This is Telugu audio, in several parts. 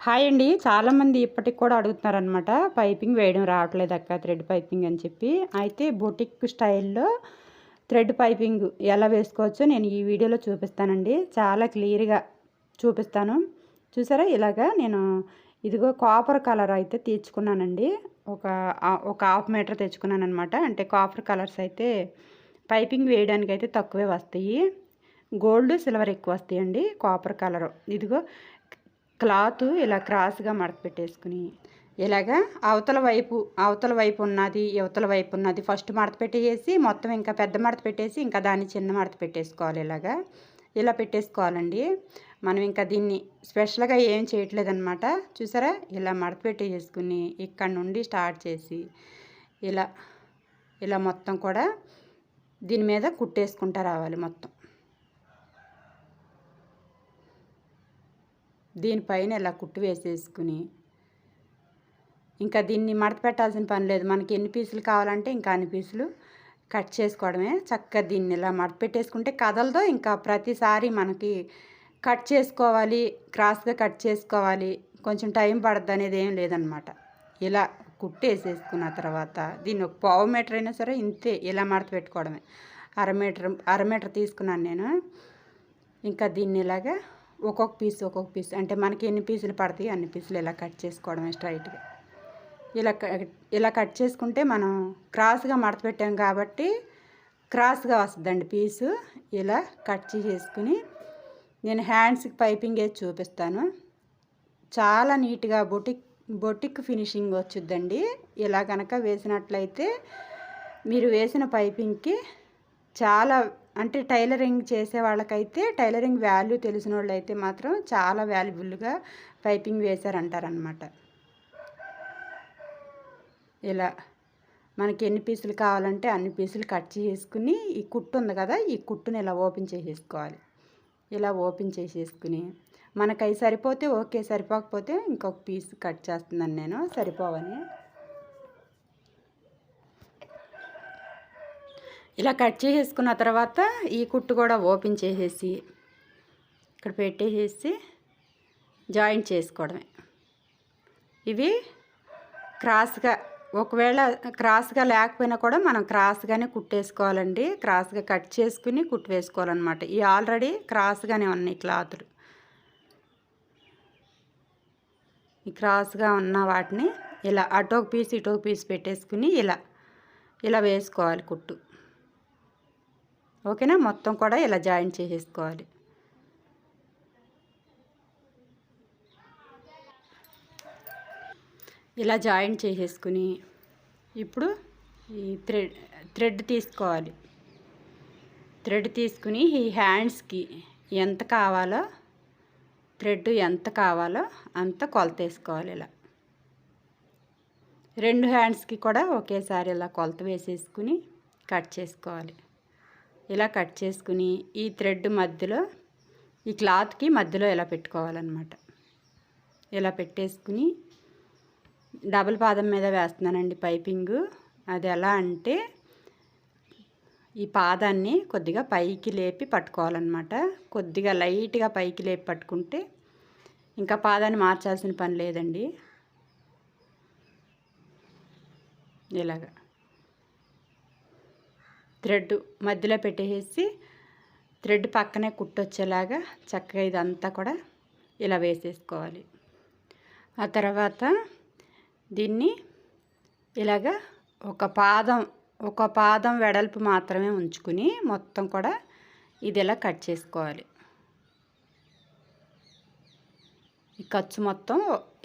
హాయ్ అండి. చాలామంది ఇప్పటికి కూడా అడుగుతున్నారనమాట పైపింగ్ వేయడం రావట్లేదు అక్క థ్రెడ్ పైపింగ్ అని చెప్పి. అయితే బొటిక్ స్టైల్లో థ్రెడ్ పైపింగ్ ఎలా వేసుకోవచ్చో నేను ఈ వీడియోలో చూపిస్తానండి. చాలా క్లియర్గా చూపిస్తాను. చూసారా? ఇలాగా నేను ఇదిగో కాపర్ కలర్ అయితే తీర్చుకున్నానండి. ఒక ఒక హాఫ్ మీటర్ తెచ్చుకున్నాను అనమాట అంటే కాపర్ కలర్స్ అయితే పైపింగ్ వేయడానికి అయితే తక్కువే వస్తాయి. గోల్డ్ సిల్వర్ ఎక్కువ వస్తాయండి కాపర్ కలర్. ఇదిగో క్లాత్ ఇలా క్రాస్గా మడత పెట్టేసుకుని ఇలాగా అవతల వైపు అవతల వైపు ఉన్నది యువతల వైపు ఉన్నది ఫస్ట్ మడత పెట్టేసి మొత్తం ఇంకా పెద్ద మడత పెట్టేసి ఇంకా దాన్ని చిన్న మడత పెట్టేసుకోవాలి ఇలాగా. ఇలా పెట్టేసుకోవాలండి. మనం ఇంకా దీన్ని స్పెషల్గా ఏం చేయట్లేదన్నమాట. చూసారా? ఇలా మడత పెట్టేసుకుని ఇక్కడ నుండి స్టార్ట్ చేసి ఇలా ఇలా మొత్తం కూడా దీని మీద కుట్టేసుకుంటా రావాలి మొత్తం. దీనిపైన ఇలా కుట్టు వేసేసుకుని ఇంకా దీన్ని మడత పెట్టాల్సిన పని లేదు. మనకి ఎన్ని పీసులు కావాలంటే ఇంకా అన్ని పీసులు కట్ చేసుకోవడమే చక్కగా దీన్ని ఇలా మడత పెట్టేసుకుంటే కదలదో. ఇంకా ప్రతిసారి మనకి కట్ చేసుకోవాలి క్రాస్గా కట్ చేసుకోవాలి కొంచెం టైం పడద్దు అనేది ఏం లేదనమాట. ఇలా కుట్టేసేసుకున్న తర్వాత దీన్ని ఒక పావు మీటర్ అయినా సరే ఇంతే ఇలా మడత పెట్టుకోవడమే. అర మీటర్ అర మీటర్ తీసుకున్నాను నేను. ఇంకా దీన్ని ఇలాగా ఒక్కొక్క పీస్ ఒక్కొక్క పీస్. అంటే మనకి ఎన్ని పీసులు పడతాయి అన్ని పీసులు ఇలా కట్ చేసుకోవడమే స్ట్రైట్గా. ఇలా ఇలా కట్ చేసుకుంటే మనం క్రాస్గా మడత పెట్టాం కాబట్టి క్రాస్గా వస్తుందండి పీసు. ఇలా కట్ చేసుకుని నేను హ్యాండ్స్కి పైపింగ్ వేసి చూపిస్తాను. చాలా నీట్గా బొటిక్ బొటిక్ ఫినిషింగ్ వచ్చిద్దండి. ఇలా కనుక వేసినట్లయితే మీరు వేసిన పైపింగ్కి చాలా అంటే టైలరింగ్ చేసే వాళ్ళకైతే టైలరింగ్ వాల్యూ తెలిసిన వాళ్ళు అయితే మాత్రం చాలా వాల్యుబుల్గా పైపింగ్ వేశారంటారనమాట ఇలా మనకి ఎన్ని పీసులు కావాలంటే అన్ని పీసులు కట్ చేసుకుని ఈ కుట్టు ఉంది కదా ఈ కుట్టుని ఇలా ఓపెన్ చేసేసుకోవాలి. ఇలా ఓపెన్ చేసేసుకుని మనకు అవి సరిపోతే ఓకే సరిపోకపోతే ఇంకొక పీస్ కట్ చేస్తున్నాను నేను సరిపోవని. ఇలా కట్ చేసేసుకున్న తర్వాత ఈ కుట్టు కూడా ఓపెన్ చేసేసి ఇక్కడ పెట్టేసేసి జాయింట్ చేసుకోవడమే. ఇవి క్రాస్గా ఒకవేళ క్రాస్గా లేకపోయినా కూడా మనం క్రాస్గానే కుట్టేసుకోవాలండి. క్రాస్గా కట్ చేసుకుని కుట్టు వేసుకోవాలన్నమాట. ఇవి ఆల్రెడీ క్రాస్గానే ఉన్నాయి క్లాతులు. ఈ క్రాస్గా ఉన్న వాటిని ఇలా అటోక పీస్ ఇటోక పీస్ పెట్టేసుకుని ఇలా ఇలా వేసుకోవాలి కుట్టు. ఓకేనా? మొత్తం కూడా ఇలా జాయిన్ చేసేసుకోవాలి. ఇలా జాయిన్ చేసేసుకుని ఇప్పుడు ఈ థ్రెడ్ థ్రెడ్ తీసుకోవాలి. థ్రెడ్ తీసుకుని ఈ హ్యాండ్స్కి ఎంత కావాలో థ్రెడ్ ఎంత కావాలో అంత కొలత వేసుకోవాలి ఇలా. రెండు హ్యాండ్స్కి కూడా ఒకేసారి ఇలా కొలత వేసేసుకుని కట్ చేసుకోవాలి. ఇలా కట్ చేసుకుని ఈ థ్రెడ్ మధ్యలో ఈ క్లాత్కి మధ్యలో ఇలా పెట్టుకోవాలన్నమాట. ఇలా పెట్టేసుకుని డబుల్ పాదం మీద వేస్తున్నానండి పైపింగ్. అది ఎలా అంటే ఈ పాదాన్ని కొద్దిగా పైకి లేపి పట్టుకోవాలన్నమాట. కొద్దిగా లైట్గా పైకి లేపి పట్టుకుంటే ఇంకా పాదాన్ని మార్చాల్సిన పని లేదండి. ఇలాగా. థ్రెడ్ మధ్యలో పెట్టేసి థ్రెడ్ పక్కనే కుట్టొచ్చేలాగా చక్కగా ఇదంతా కూడా ఇలా వేసేసుకోవాలి. ఆ తర్వాత దీన్ని ఇలాగా ఒక పాదం ఒక పాదం వెడల్పు మాత్రమే ఉంచుకుని మొత్తం కూడా ఇది ఇలా కట్ చేసుకోవాలి. ఈ ఖర్చు మొత్తం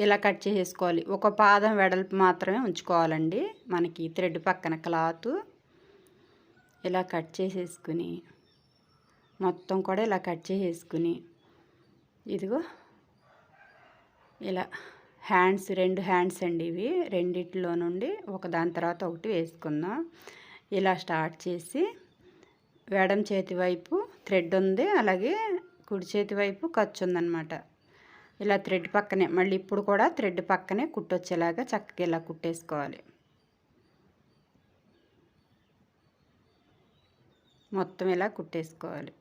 ఇలా కట్ చేసేసుకోవాలి. ఒక పాదం వెడల్పు మాత్రమే ఉంచుకోవాలండి మనకి థ్రెడ్ పక్కన క్లాత్. ఇలా కట్ చేసేసుకుని మొత్తం కూడా ఇలా కట్ చేసేసుకుని ఇదిగో ఇలా హ్యాండ్స్ రెండు హ్యాండ్స్ అండి ఇవి. రెండిట్లో నుండి ఒక దాని తర్వాత ఒకటి వేసుకుందాం. ఇలా స్టార్ట్ చేసి వెడం చేతి వైపు థ్రెడ్ ఉంది. అలాగే కుడి చేతి వైపు ఖర్చు ఉందన్నమాట. ఇలా థ్రెడ్ పక్కనే మళ్ళీ ఇప్పుడు కూడా థ్రెడ్ పక్కనే కుట్టొచ్చేలాగా చక్కగా ఇలా కుట్టేసుకోవాలి. మొత్తం ఇలా కుట్టేసుకోవాలి.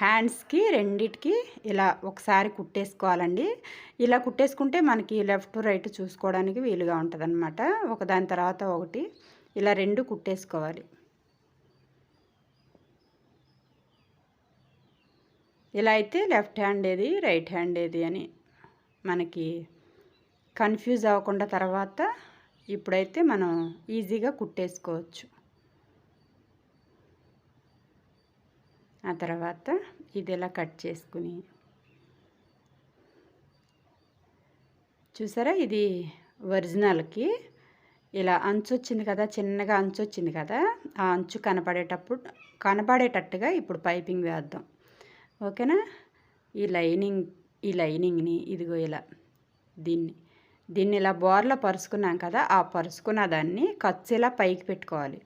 హ్యాండ్స్కి రెండిటికి ఇలా ఒకసారి కుట్టేసుకోవాలండి. ఇలా కుట్టేసుకుంటే మనకి లెఫ్ట్ రైట్ చూసుకోవడానికి వీలుగా ఉంటుంది అనమాట ఒకదాని తర్వాత ఒకటి ఇలా రెండు కుట్టేసుకోవాలి. ఇలా అయితే లెఫ్ట్ హ్యాండ్ ఏది రైట్ హ్యాండ్ ఏది అని మనకి కన్ఫ్యూజ్ అవ్వకుండా తర్వాత ఇప్పుడైతే మనం ఈజీగా కుట్టేసుకోవచ్చు. ఆ తర్వాత ఇది ఇలా కట్ చేసుకుని. చూసారా? ఇది ఒరిజినల్కి ఇలా అంచు వచ్చింది కదా? చిన్నగా అంచు వచ్చింది కదా? ఆ అంచు కనపడేటప్పుడు కనపడేటట్టుగా ఇప్పుడు పైపింగ్ వేద్దాం. ఓకేనా? ఈ లైనింగ్ ఈ లైనింగ్ని ఇదిగో ఇలా దీన్ని. దీన్ని ఇలా బోర్లో పరుచుకున్నాం కదా ఆ పరుచుకున్న దాన్ని ఖర్చు ఇలా పైకి పెట్టుకోవాలి.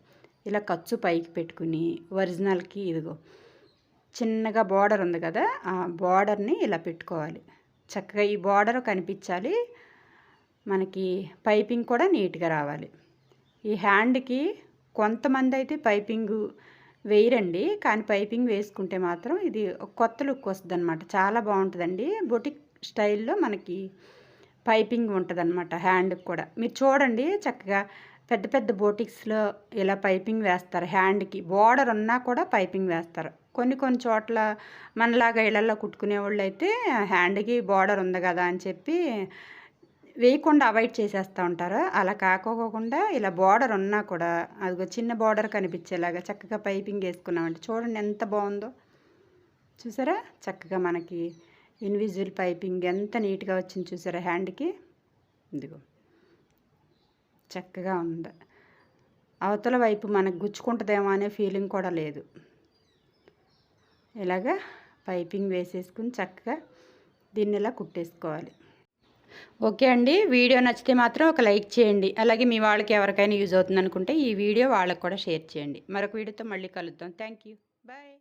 ఇలా ఖర్చు పైకి పెట్టుకుని ఒరిజినల్కి ఇదిగో చిన్నగా బార్డర్ ఉంది కదా ఆ బార్డర్ని ఇలా పెట్టుకోవాలి. చక్కగా ఈ బార్డర్ కనిపించాలి మనకి పైపింగ్ కూడా నీట్గా రావాలి. ఈ హ్యాండ్కి కొంతమంది అయితే పైపింగ్ వేయరండి కానీ పైపింగ్ వేసుకుంటే మాత్రం ఇది కొత్త లుక్ వస్తుంది అనమాట చాలా బాగుంటుందండి బొటిక్ స్టైల్లో మనకి పైపింగ్ ఉంటుంది అనమాట హ్యాండ్కి కూడా. మీరు చూడండి చక్కగా పెద్ద పెద్ద బోటిక్స్లో ఇలా పైపింగ్ వేస్తారు హ్యాండ్కి బోర్డర్ ఉన్నా కూడా పైపింగ్ వేస్తారు. కొన్ని కొన్ని చోట్ల మనలాగా ఇళ్ళలో కుట్టుకునే వాళ్ళు అయితే హ్యాండ్కి బోర్డర్ ఉంది కదా అని చెప్పి వేయకుండా అవాయిడ్ చేసేస్తూ ఉంటారు. అలా కాకోకుండా ఇలా బార్డర్ ఉన్నా కూడా అదిగో చిన్న బార్డర్ కనిపించేలాగా చక్కగా పైపింగ్ వేసుకున్నామంటే చూడండి ఎంత బాగుందో. చూసారా? చక్కగా మనకి ఇన్విజిబుల్ పైపింగ్ ఎంత నీట్గా వచ్చింది చూసారా హ్యాండ్కి? ఇదిగో. చక్కగా ఉంది. అవతల వైపు మనకు గుచ్చుకుంటుందేమో అనే ఫీలింగ్ కూడా లేదు. ఇలాగా పైపింగ్ వేసేసుకుని చక్కగా దీన్ని ఇలా కుట్టేసుకోవాలి. ఓకే అండి. వీడియో నచ్చితే మాత్రం ఒక లైక్ చేయండి. అలాగే మీ వాళ్ళకి ఎవరికైనా యూజ్ అవుతుంది అనుకుంటే ఈ వీడియో వాళ్ళకి కూడా షేర్ చేయండి. మరొక వీడియోతో మళ్ళీ కలుద్దాం. Thank you. బాయ్.